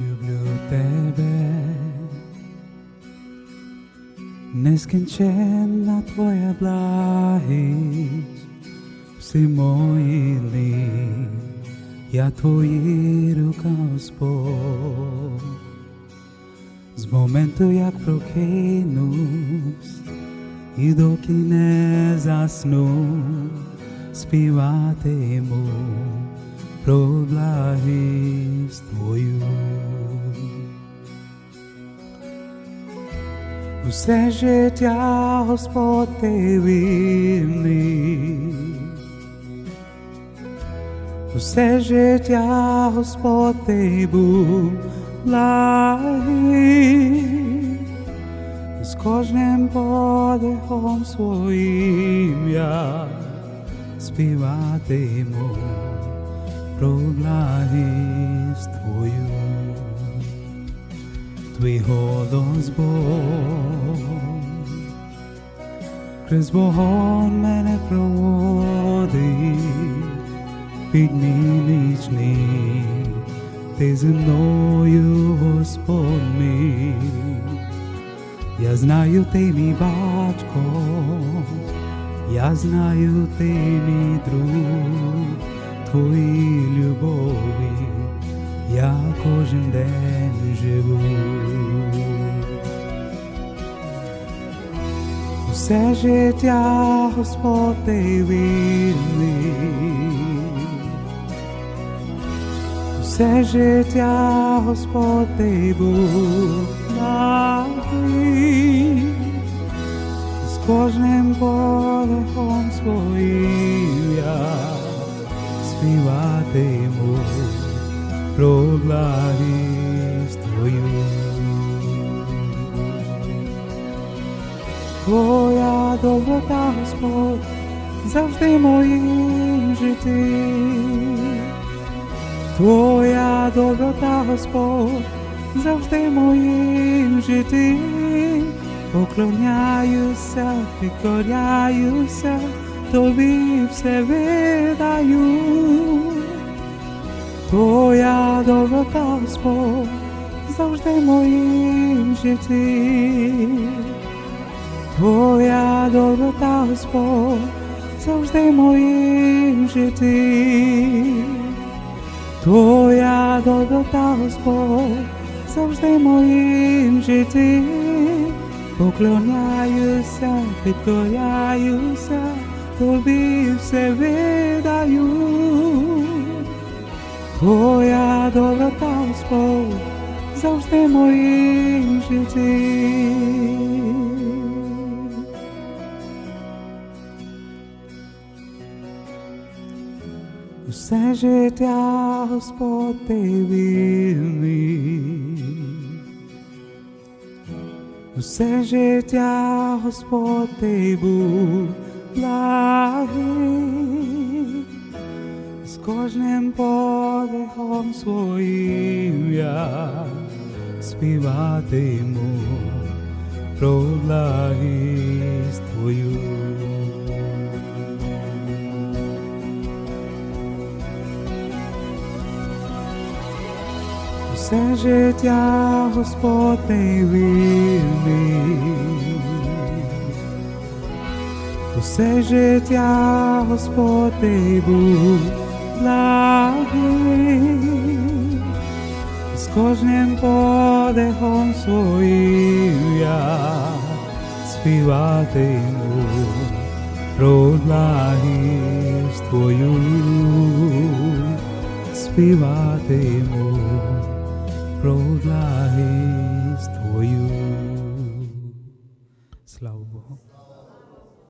люблю тебе, нескінченна твоя благість, всі мої дні, я твої рука Господь. З моменту, як прокинусь, і доки не засну, співатиму про благість Твою. Усе життя Господь ти вільний, усе життя Господь ти був благий, з кожним подихом своїм я співатиму про благість Твою. Твій голос Бог, крізь вогонь мене проводить, під нічний, ти зі мною, Господь мій. Я знаю, ти мій батько, я знаю, ти мій друг, твої любові я кожен день живу. Усе життя Господь ти вільний, все життя Господь ти був благий, з кожним подихом своїм співатиму про благість Твою. Твоя доброта, Господь, завжди в моїм житті. Твоя доброта, Господь, завжди моїм житті. Поклоняюся, підкоряюся, тобі все видаю. Твоя доброта, Господь, завжди в моїм житті. Твоя доброта, Господь, завжди в моїм житті. Твоя доброта, Господь, завжди в моїм житті. Поклоняюся, підкоряюся, тобі все видаю. Твоя доброта, Господь, завжди моїм житті. Усе життя Господь ти вільний, усе життя Господь ти був подихом своїм співатиму про благість Твою. Все життя Господь ти вільний, усе життя Господь був благий, з кожним подихом своїм я співатиму про благість Твою, співатиму про благість Твою. Слава Богу.